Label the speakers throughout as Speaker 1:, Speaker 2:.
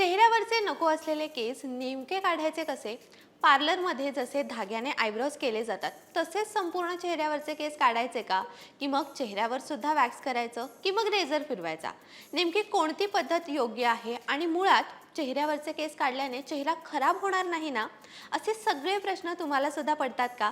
Speaker 1: चेहऱ्यावरचे नको असलेले केस नेमके काढायचे कसे? पार्लरमध्ये जसे धाग्याने आयब्रोज केले जातात तसेच संपूर्ण चेहऱ्यावरचे केस काढायचे का? की मग चेहऱ्यावर सुद्धा वॅक्स करायचं? की मग रेझर फिरवायचा? नेमकी कोणती पद्धत योग्य आहे? आणि मुळात चेहऱ्यावरचे केस काढल्याने चेहरा खराब होणार नाही ना? असे सगळे प्रश्न तुम्हाला सुद्धा पडतात का?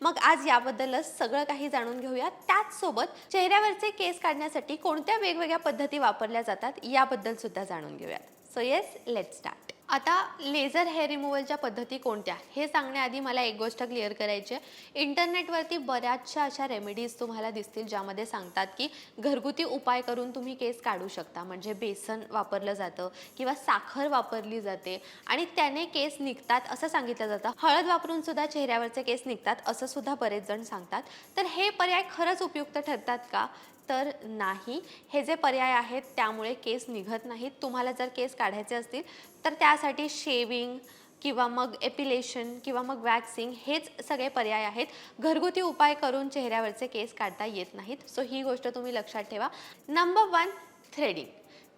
Speaker 1: मग आज याबद्दलच सगळं काही जाणून घेऊया. त्याचसोबत चेहऱ्यावरचे केस काढण्यासाठी कोणत्या वेगवेगळ्या पद्धती वापरल्या जातात याबद्दल सुद्धा जाणून घेऊयात. सो येस लेट स्टार्ट आता लेझर हेअर रिमूव्हलच्या पद्धती कोणत्या? हे सांगण्याआधी मला एक गोष्ट क्लिअर करायची आहे. इंटरनेटवरती बऱ्याचशा अशा रेमेडीज तुम्हाला दिसतील ज्यामध्ये सांगतात की घरगुती उपाय करून तुम्ही केस काढू शकता. म्हणजे बेसन वापरलं जातं किंवा साखर वापरली जाते आणि त्याने केस निघतात असं सांगितलं जातं. हळद वापरून सुद्धा चेहऱ्यावरचे केस निघतात असं सुद्धा बरेच जण सांगतात. तर हे पर्याय खरंच उपयुक्त ठरतात का? तर नाही. हे जे पर्याय आहेत त्यामुळे केस निघत नाहीत. तुम्हाला जर केस काढायचे असतील तर त्यासाठी शेविंग किंवा मग एपिलेशन किंवा मग वॅक्सिंग हेच सगळे पर्याय आहेत. घरगुती उपाय करून चेहऱ्यावरचे केस काढता येत नाहीत. सो ही गोष्ट तुम्ही लक्षात ठेवा. नंबर वन थ्रेडिंग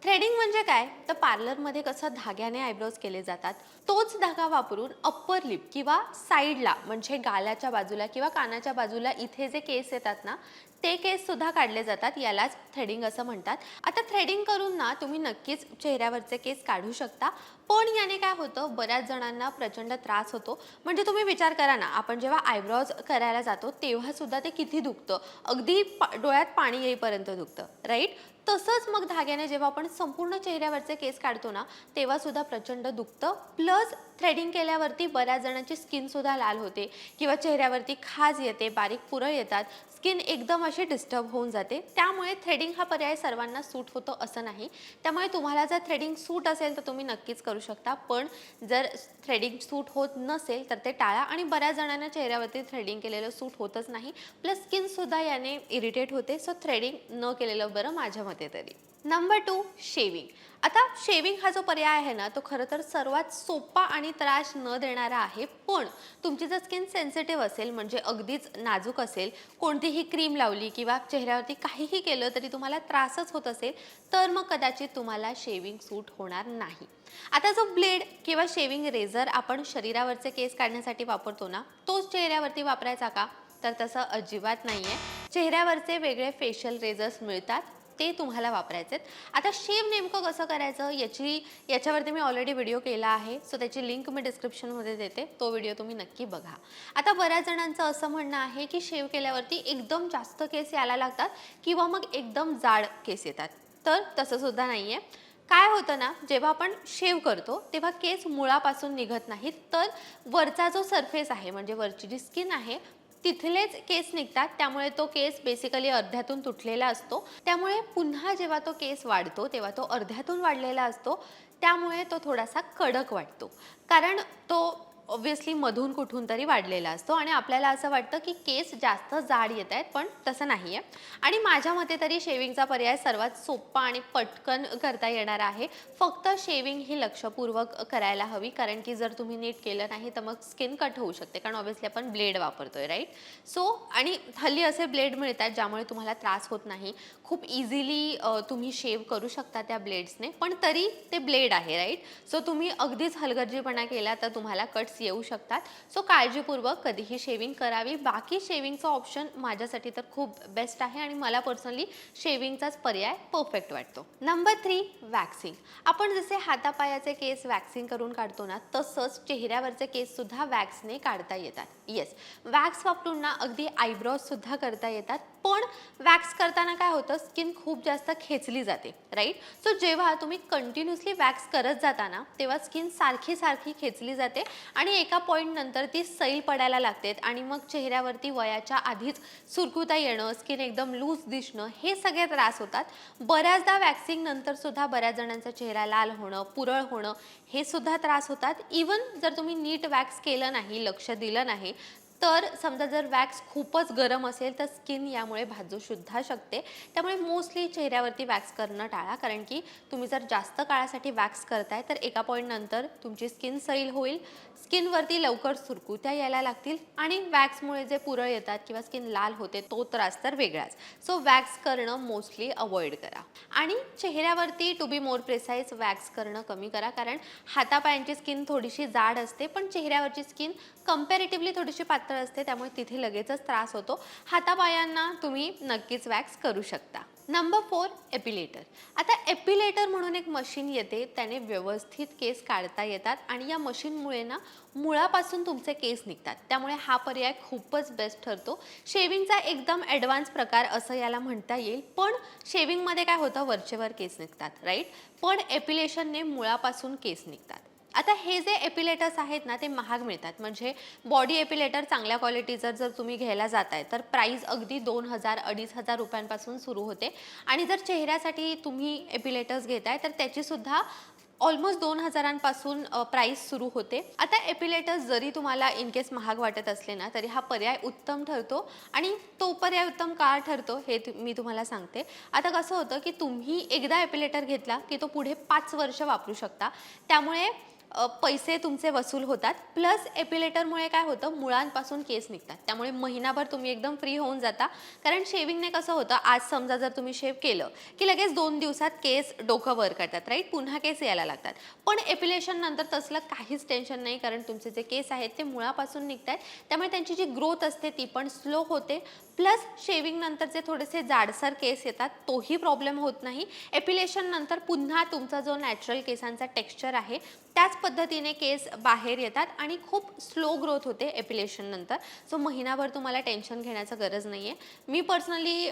Speaker 1: थ्रेडिंग म्हणजे काय? तर पार्लरमध्ये कसं धाग्याने आयब्रोज केले जातात तोच धागा वापरून अप्पर लिप किंवा साईडला म्हणजे गालाच्या बाजूला किंवा कानाच्या बाजूला इथे जे केस येतात ना ते केस सुद्धा काढले जातात यालाच थ्रेडिंग असं म्हणतात. आता थ्रेडिंग करून ना तुम्ही नक्कीच चेहऱ्यावरचे केस काढू शकता पण याने काय होतं बऱ्याच जणांना प्रचंड त्रास होतो. म्हणजे तुम्ही विचार करा ना आपण जेव्हा आयब्रॉज करायला जातो तेव्हा सुद्धा ते किती दुखतं? अगदी पा- डोळ्यात पाणी येईपर्यंत दुखतं राईट तसंच मग धाग्याने जेव्हा आपण संपूर्ण चेहऱ्यावरचे केस काढतो ना तेव्हा सुद्धा प्रचंड दुखतं. प्लस थ्रेडिंग केल्यावरती बऱ्याच जणांची स्किनसुद्धा लाल होते किंवा चेहऱ्यावरती खाज येते बारीक पुरळ येतात. स्किन एकदम अशी डिस्टर्ब होऊन जाते. त्यामुळे थ्रेडिंग हा पर्याय सर्वांना सूट होतो असं नाही. त्यामुळे तुम्हाला जर थ्रेडिंग सूट असेल तर तुम्ही नक्कीच करू शकता. पण जर थ्रेडिंग सूट होत नसेल तर ते टाळा आणि बऱ्याच जणांना चेहऱ्यावरती थ्रेडिंग केलेलं सूट होतच नाही. प्लस स्किनसुद्धा याने इरिटेट होते. सो थ्रेडिंग न केलेलं बरं माझ्या मते तरी. नंबर टू शेविंग आता शेविंग हा जो पर्याय आहे ना तो खरं तर सर्वात सोपा आणि त्रास न देणारा आहे. पण तुमची जर स्किन सेन्सिटिव्ह असेल म्हणजे अगदीच नाजूक असेल कोणतीही क्रीम लावली किंवा चेहऱ्यावरती काहीही केलं तरी तुम्हाला त्रासच होत असेल तर मग कदाचित तुम्हाला शेविंग सूट होणार नाही. आता जो ब्लेड किंवा शेविंग रेझर आपण शरीरावरचे केस काढण्यासाठी वापरतो ना तोच चेहऱ्यावरती वापरायचा का? तर तसं अजिबात नाही आहे चेहऱ्यावरचे वेगळे फेशियल रेझर्स मिळतात. ते तुम्हाला वापरायचे आहेत आता शेव नेमकं कसं करायचं? याची याच्यावरती मी ऑलरेडी व्हिडिओ केला आहे. सो त्याची लिंक मी डिस्क्रिप्शनमध्ये देते. तो व्हिडिओ तुम्ही नक्की बघा. आता बऱ्याच जणांचं असं म्हणणं आहे की शेव केल्यावरती एकदम जास्त केस यायला लागतात किंवा मग एकदम जाड केस येतात. तर तसंसुद्धा नाही आहे काय होतं ना जेव्हा आपण शेव करतो तेव्हा केस मुळापासून निघत नाहीत. तर वरचा जो सरफेस आहे म्हणजे वरची जी स्किन आहे तिथलेच केस निघतात त्यामुळे तो केस बेसिकली अर्ध्यातून तुटलेला असतो. त्यामुळे पुन्हा जेव्हा तो केस वाढतो तेव्हा तो अर्ध्यातून वाढलेला असतो त्यामुळे तो थोडासा कडक वाटतो. कारण तो ऑब्व्हियसली मधून कुठून तरी वाढलेला असतो आणि आपल्याला असं वाटतं की केस जास्त जाड येत आहेत पण तसं नाही आहे आणि माझ्या मते तरी शेविंगचा पर्याय सर्वात सोपा आणि पटकन करता येणार आहे. फक्त शेविंग ही लक्षपूर्वक करायला हवी कारण की जर तुम्ही नीट केलं नाही तर मग स्किन कट होऊ शकते कारण ऑब्व्हियसली आपण ब्लेड वापरतोय राईट सो आणि हल्ली असे ब्लेड मिळतात ज्यामुळे तुम्हाला त्रास होत नाही. खूप इझिली तुम्ही शेव करू शकता त्या ब्लेड्सने पण तरी ते ब्लेड आहे राईट सो तुम्ही अगदीच हलगर्जीपणा केला तर तुम्हाला कट्स येऊ शकतात. सो काळजीपूर्वक कधीही शेविंग करावी. बाकी शेविंगचा ऑप्शन माझ्यासाठी तर खूप बेस्ट आहे आणि मला पर्सनली शेविंगचाच पर्याय परफेक्ट वाटतो. नंबर थ्री वॅक्सिंग आपण जसे हातापायाचे केस वॅक्सिंग करून काढतो ना तसंच चेहऱ्यावरचे केस सुद्धा वॅक्सने काढता येतात. येस वॅक्स वापरून ना अगदी आयब्रोज सुद्धा करता येतात. पण वॅक्स करताना काय होतं? स्किन खूप जास्त खेचली जाते राईट सो जेव्हा तुम्ही कंटिन्युअसली वॅक्स करत जाता ना तेव्हा स्किन सारखी सारखी खेचली जाते आणि एका पॉईंट नंतर ती सैल पडायला लागते आणि मग चेहऱ्यावरती वयाच्या आधीच सुरकुता येणं स्किन एकदम लूज दिसणं हे सगळे त्रास होतात. बऱ्याचदा वॅक्सिंग नंतर सुद्धा बऱ्याच जणांचा चेहरा लाल होणं पुरळ होणं हे सुद्धा त्रास होतात. इवन जर तुम्ही नीट वॅक्स केलं नाही लक्ष दिलं नाही तर समजा जर वॅक्स खूपच गरम असेल तर स्किन यामुळे भाजू सुद्धा शकते. त्यामुळे मोस्टली चेहऱ्यावरती वॅक्स करणं टाळा. कारण की तुम्ही जर जास्त काळासाठी वॅक्स करताय तर एका पॉईंटनंतर तुमची स्किन सैल होईल. स्किनवरती लवकर सुरकुत्या यायला लागतील आणि वॅक्समुळे जे पुरळ येतात किंवा स्किन लाल होते तो त्रास तर वेगळाच. सो वॅक्स करणं मोस्टली अवॉइड करा. आणि चेहऱ्यावरती टू बी मोर प्रेसाईज वॅक्स करणं कमी करा. कारण हातापायांची स्किन थोडीशी जाड असते पण चेहऱ्यावरची स्किन कम्पॅरेटिव्हली थोडीशी पातळ असते त्यामुळे तिथे लगेचच त्रास होतो. हातापायांना तुम्ही नक्कीच वॅक्स करू शकता. नंबर फोर एपिलेटर आता एपिलेटर म्हणून एक मशीन येते त्याने व्यवस्थित केस काढता येतात आणि या मशीनमुळे ना मुळापासून तुमचे केस निघतात. त्यामुळे हा पर्याय खूपच बेस्ट ठरतो. शेविंगचा एकदम ॲडव्हान्स प्रकार असं याला म्हणता येईल पण शेविंगमध्ये काय होतं? वरचेवर केस निघतात राईट पण एपिलेशनने मुळापासून केस निघतात. आता हे जे एपिलेटर्स आहेत ना ते महाग मिळतात. म्हणजे बॉडी एपिलेटर चांगल्या क्वालिटीचं जर तुम्ही घ्यायला जाताय तर प्राईस अगदी दोन हजार अडीच हजार रुपयांपासून सुरू होते. आणि जर चेहऱ्यासाठी तुम्ही एपिलेटर्स घेताय तर त्याचीसुद्धा ऑलमोस्ट दोन हजारांपासून प्राईस सुरू होते. आता एपिलेटर्स जरी तुम्हाला इन केस महाग वाटत असले ना तरी हा पर्याय उत्तम ठरतो आणि तो पर्याय उत्तम का ठरतो हे मी तुम्हाला सांगते. आता कसं होतं की तुम्ही एकदा एपिलेटर घेतला की तो पुढे पाच वर्ष वापरू शकता. त्यामुळे पैसे तुमचे वसूल होतात. प्लस एपिलेटरमुळे काय होतं मुळांपासून केस निघतात. त्यामुळे महिनाभर तुम्ही एकदम फ्री होऊन जाता. कारण शेविंगने कसं होतं आज समजा जर तुम्ही शेव केलं की लगेच दोन दिवसात केस डोकं वर करतात राईट पुन्हा केस यायला लागतात. पण एपिलेशन नंतर तसलं काहीच टेन्शन नाही कारण तुमचे जे केस आहेत ते मुळापासून निघत आहेत त्यामुळे त्यांची जी ग्रोथ असते ती पण स्लो होते. प्लस शेविंगनंतरचे थोडेसे जाडसर केस येतात तोही प्रॉब्लेम होत नाही. एपिलेशननंतर पुन्हा तुमचा जो नॅचरल केसांचा टेक्स्चर आहे त्याच पद्धतीने केस बाहेर येतात आणि खूप स्लो ग्रोथ होते एपिलेशननंतर सो महिनाभर तुम्हाला टेन्शन घेण्याचं गरज नाही आहे मी पर्सनली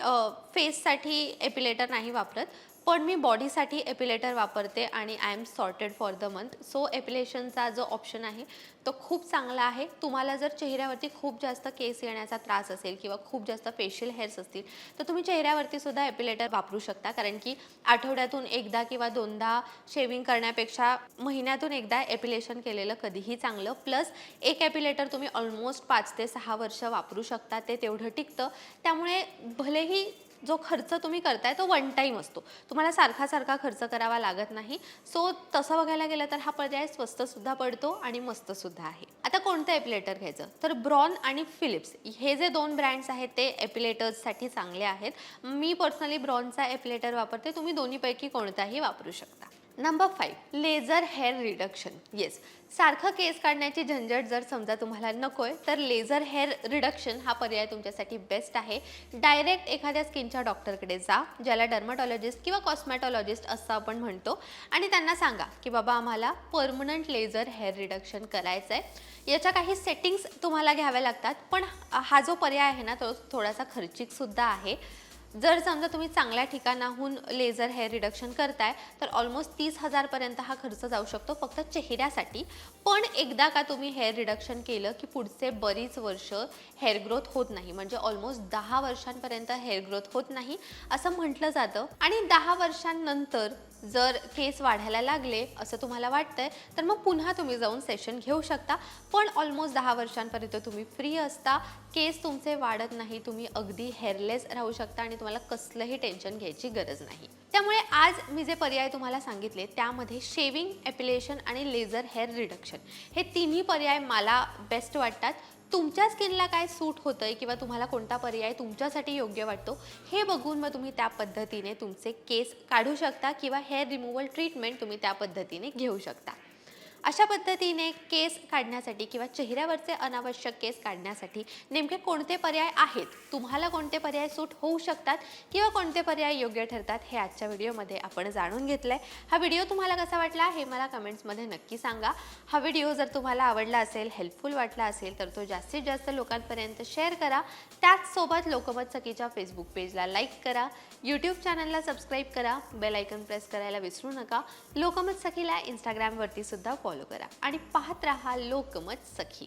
Speaker 1: फेससाठी एपिलेटर नाही वापरत. पण मी बॉडीसाठी एपिलेटर वापरते आणि I am sorted for the month so एपिलेशनचा जो ऑप्शन आहे तो खूप चांगला आहे. तुम्हाला जर चेहऱ्यावरती खूप जास्त केस येण्याचा त्रास असेल किंवा खूप जास्त फेशियल हेअर्स असतील तर तुम्ही चेहऱ्यावरती सुद्धा एपिलेटर वापरू शकता. कारण की आठवड्यातून एकदा किंवा दोनदा शेविंग करण्यापेक्षा महिन्यातून एकदा एपिलेशन केलेलं कधीही चांगलं. प्लस एक एपिलेटर तुम्ही ऑलमोस्ट पाच ते सहा वर्ष वापरू शकता. ते तेवढं टिकतं. त्यामुळे भलेही जो खर्च तुम्ही करताय तो वन टाईम असतो. तुम्हाला सारखा सारखा खर्च करावा लागत नाही. सो तसं बघायला गेलं तर हा पर्याय स्वस्तसुद्धा पडतो आणि मस्तसुद्धा आहे. आता कोणतं एपिलेटर घ्यायचं? तर ब्रॉन आणि फिलिप्स हे जे दोन ब्रँड्स आहेत ते एपिलेटर्ससाठी चांगले आहेत. मी पर्सनली ब्रॉनचा एपिलेटर वापरते. तुम्ही दोन्हीपैकी कोणताही वापरू शकता. Number five laser hair reduction yes सारखं केस काढण्याची झंझट जर समजा तुम्हाला नको आहे तर लेझर हेअर रिडक्शन हा पर्याय तुमच्यासाठी बेस्ट आहे. डायरेक्ट एखाद्या स्किनच्या डॉक्टरकडे जा ज्याला डर्मटॉलॉजिस्ट किंवा कॉस्मॅटॉलॉजिस्ट असं आपण म्हणतो आणि त्यांना सांगा की बाबा आम्हाला परमनंट लेझर हेअर रिडक्शन करायचं आहे याच्या काही सेटिंग्स तुम्हाला घ्याव्या लागतात पण हा जो पर्याय आहे ना तो थोडासा खर्चिकसुद्धा आहे. जर समजा तुम्ही चांगल्या ठिकाणाहून लेझर हेअर रिडक्शन करताय तर ऑलमोस्ट तीस हजारपर्यंत हा खर्च जाऊ शकतो फक्त चेहऱ्यासाठी. पण एकदा का तुम्ही हेअर रिडक्शन केलं की पुढचे बरीच वर्ष हेअर ग्रोथ होत नाही म्हणजे ऑलमोस्ट दहा वर्षांपर्यंत हेअर ग्रोथ होत नाही असं म्हटलं जातं. आणि दहा वर्षांनंतर जर केस वाढायला लागले असं तुम्हाला वाटतंय तर मग पुन्हा तुम्ही जाऊन सेशन घेऊ शकता. पण ऑलमोस्ट दहा वर्षांपर्यंत तुम्ही फ्री असता. केस तुमचे वाढत नाही तुम्ही अगदी हेअरलेस राहू शकता आणि तुम्हाला कसलंही टेन्शन घ्यायची गरज नाही. त्यामुळे आज मी जे पर्याय तुम्हाला सांगितले त्यामध्ये शेविंग एपिलेशन आणि लेझर हेअर रिडक्शन हे तिन्ही पर्याय मला बेस्ट वाटतात. तुमच्या स्किनला काय सूट होतं आहे किंवा तुम्हाला कोणता पर्याय तुमच्यासाठी योग्य वाटतो हे बघून मग तुम्ही त्या पद्धतीने तुमचे केस काढू शकता किंवा हेअर रिमूव्हल ट्रीटमेंट तुम्ही त्या पद्धतीने घेऊ शकता. अशा पद्धतीने केस काढण्यासाठी किंवा चेहऱ्यावरचे अनावश्यक केस काढण्यासाठी नेमके कोणते पर्याय आहेत? तुम्हाला कोणते पर्याय सूट होऊ शकतात किंवा कोणते पर्याय योग्य ठरतात हे आजच्या व्हिडिओमध्ये आपण जाणून घेतलं आहे हा व्हिडिओ तुम्हाला कसा वाटला हे मला कमेंट्समध्ये नक्की सांगा. हा व्हिडिओ जर तुम्हाला आवडला असेल हेल्पफुल वाटला असेल तर तो जास्तीत जास्त लोकांपर्यंत शेअर करा. त्याचसोबत लोकमत सखीच्या फेसबुक पेजला लाईक करा. यूट्यूब चॅनलला सबस्क्राईब करा. बेल आयकन प्रेस करायला विसरू नका. लोकमत सखीला इंस्टाग्रामवरती सुद्धा फॉलो करा. आणि पाहत राहा लोकमत सखी.